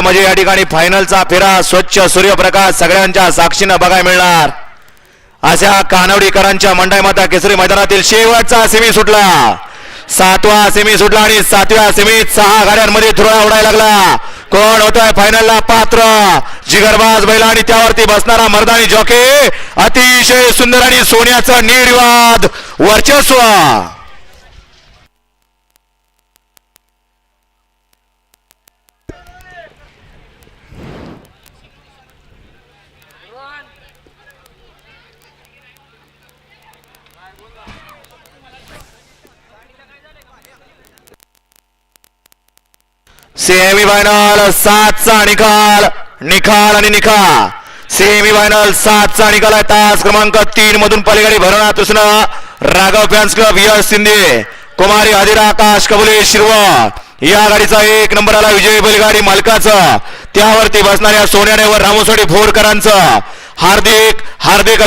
म्हणजे या ठिकाणी फायनलचा फेरा स्वच्छ सूर्यप्रकाश सगळ्यांच्या साक्षीनं बघायला मिळणार. अशा कानवडीकरांच्या मंडाई माता केसरी मैदानातील शेवटचा सेमी सुटला. सातवा सेमी सुटला आणि सातव्या सेमीत सहा गाड्यांमध्ये धुरळा उडायला लागला. कोण होतोय फायनलला पात्र जिगरबाज बैला आणि त्यावरती बसणारा मर्दानी जॉके अतिशय सुंदर आणि सोन्याचं निर्वाद वर्चस्व. सेमी फायनल सातचा निकाल. निकाल आणि निकाल सेमी फायनल सातचा निकाल आहे. तास क्रमांक तीन मधून पलीकडे भरवणार तुसनं राघव फॅन्स क्लब यश शिंदे. कुमारी हदिरा आकाश कबुले शिरवा. या गाडीचा एक नंबर आला विजय बैलगाडी मालकाचा. त्यावरती बसणाऱ्या सोन्याने व रामोसाठी भोरकरांचा हार्दिक हार्दिक अभिनंदन.